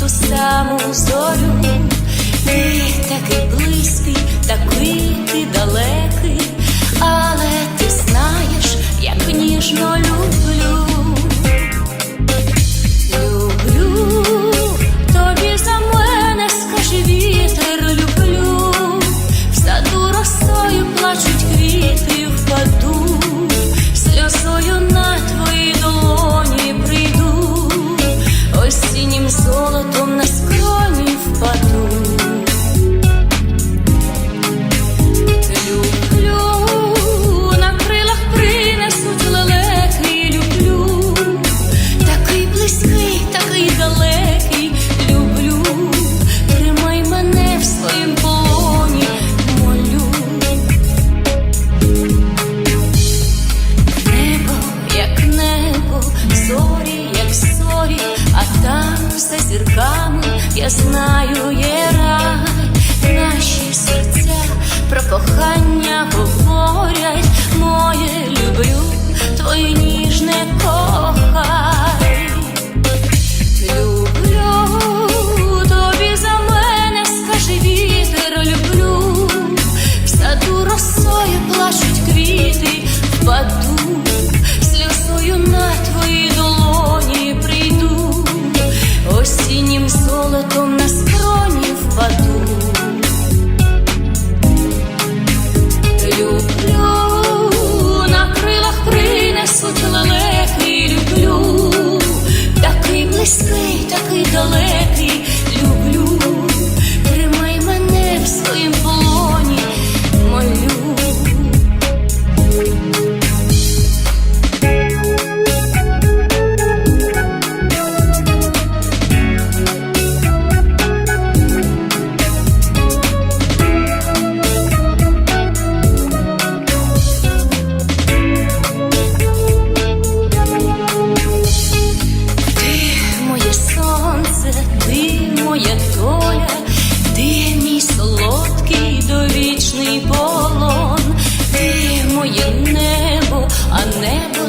ту саму зорю, ти такий близький, такий ти далекий. все зірками, я знаю, є рай, наші серця про кохання. синім золотом на скроні впаду. Люблю, на крилах принесу лелеки, люблю, такий близький, такий далекий, люблю, тримай мене в своїм. I never